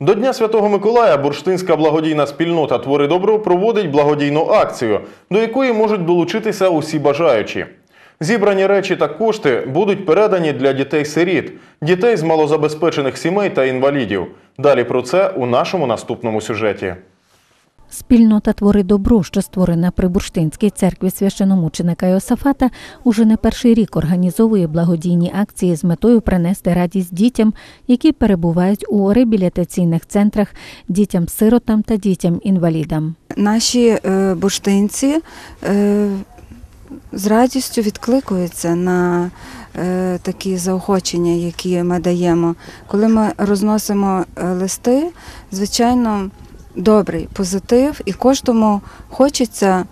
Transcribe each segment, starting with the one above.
До Дня Святого Миколая бурштинська благодійна спільнота Твори добро проводить благодійну акцію, до якої можуть долучитися усі бажаючі. Зібрані речі та кошти будуть передані для дітей-сиріт, дітей з малозабезпечених сімей та інвалідів. Далі про це у нашому наступному сюжеті. Спільнота Твори добро, що створена при Бурштинській церкві священомученика Йосафата, уже не перший рік організовує благодійні акції з метою принести радість дітям, які перебувають у реабілітаційних центрах, дітям-сиротам та дітям-інвалідам. Наші е, бурштинці е, з радістю відкликуються на е, такі заохочення, які ми даємо. Коли ми розносимо листи, звичайно, добрий позитив, і кожному хочеться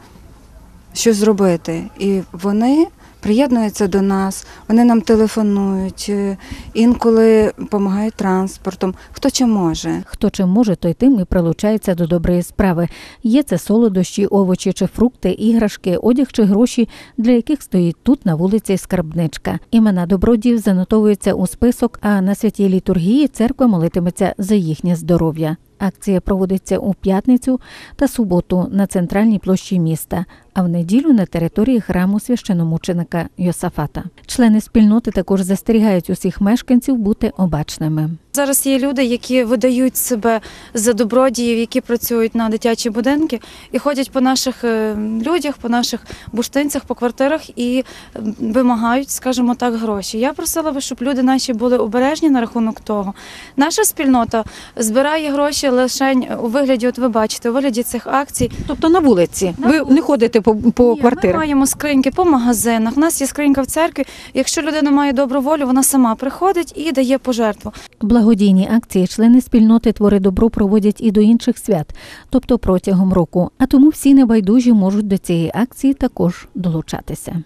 щось зробити. І вони приєднуються до нас, вони нам телефонують, е, інколи допомагають транспортом, хто чим може. Хто чим може, той тим і прилучається до доброї справи. Є це солодощі, овочі чи фрукти, іграшки, одяг чи гроші, для яких стоїть тут на вулиці скарбничка. Імена добродіїв занотовуються у список, а на святій літургії церква молитиметься за їхнє здоров'я. Акція проводиться у п'ятницю та суботу на центральній площі міста, а в неділю на території храму священомученика Йосафата. Члени спільноти також застерігають усіх мешканців бути обачними. Зараз є люди, які видають себе за добродіїв, які працюють на дитячі будинки і ходять по наших е, людях, по наших буштинцях, по квартирах і вимагають, скажімо так, гроші. Я просила би, щоб люди наші були обережні на рахунок того. Наша спільнота збирає гроші лише у вигляді, от ви бачите, у вигляді цих акцій. Тобто на вулиці. На Ви вулиці. не ходите по, по Ні, Ми маємо скриньки по магазинах. У нас є скринька в церкві. Якщо людина має добру волю, вона сама приходить і дає пожертву. Благодійні акції члени спільноти Твори добро проводять і до інших свят, тобто протягом року. А тому всі небайдужі можуть до цієї акції також долучатися.